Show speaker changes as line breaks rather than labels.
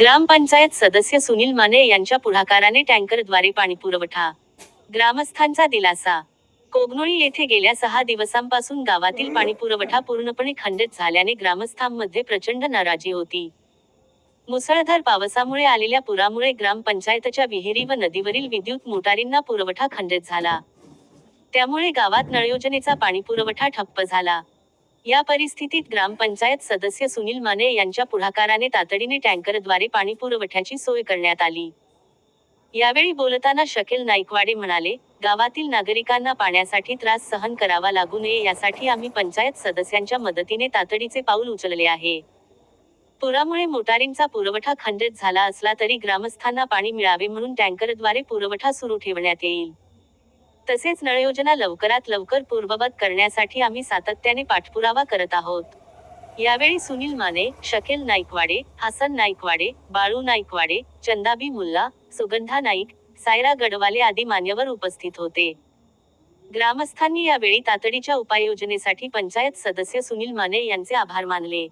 ग्रामपंचायत सदस्य सुनील माने यांच्या पुढाकाराने टँकरद्वारे पाणीपुरवठा ग्रामस्थांचा दिलासा. कोगनोळी येथे गेल्या सहा दिवसांपासून गावातील पाणीपुरवठा पूर्णपणे खंडित झाल्याने ग्रामस्थांमध्ये प्रचंड नाराजी होती. मुसळधार पावसामुळे आलेल्या पुरामुळे ग्रामपंचायतच्या विहिरी व नदीवरील विद्युत मोटारींना पुरवठा खंडित झाला. त्यामुळे गावात नळयोजनेचा पाणीपुरवठा ठप्प झाला. या परिस्थितीत ग्रामपंचायत सदस्य सुनील माने यांच्या पुढाकाराने तातडीने टँकरद्वारे पाणी पुरवठ्याची सोय करण्यात आली. यावेळी बोलताना शकेल नाईकवाडे म्हणाले गावातील नागरिकांना पाण्यासाठी त्रास सहन करावा लागू नये यासाठी आम्ही पंचायत सदस्यांच्या मदतीने तातडीचे पाऊल उचलले आहे. पुरामुळे मोटारींचा पुरवठा खंडित झाला असला तरी ग्रामस्थांना पाणी मिळावे म्हणून टँकरद्वारे पुरवठा सुरू ठेवण्यात येईल. तसेच नळयोजना लवकरात लवकर पूर्ववत करण्यासाठी आम्ही सातत्याने पाठपुरावा करत आहोत. यावेळी सुनील माने शकेल नाईकवाडे हसन नाईकवाडे बाळू नाईकवाडे चंदाबी मुल्ला सुगंधा नाईक सायरा गडवाले आदी मान्यवर उपस्थित होते. ग्रामस्थांनी यावेळी तातडीच्या उपाययोजनेसाठी पंचायत सदस्य सुनील माने यांचे आभार मानले.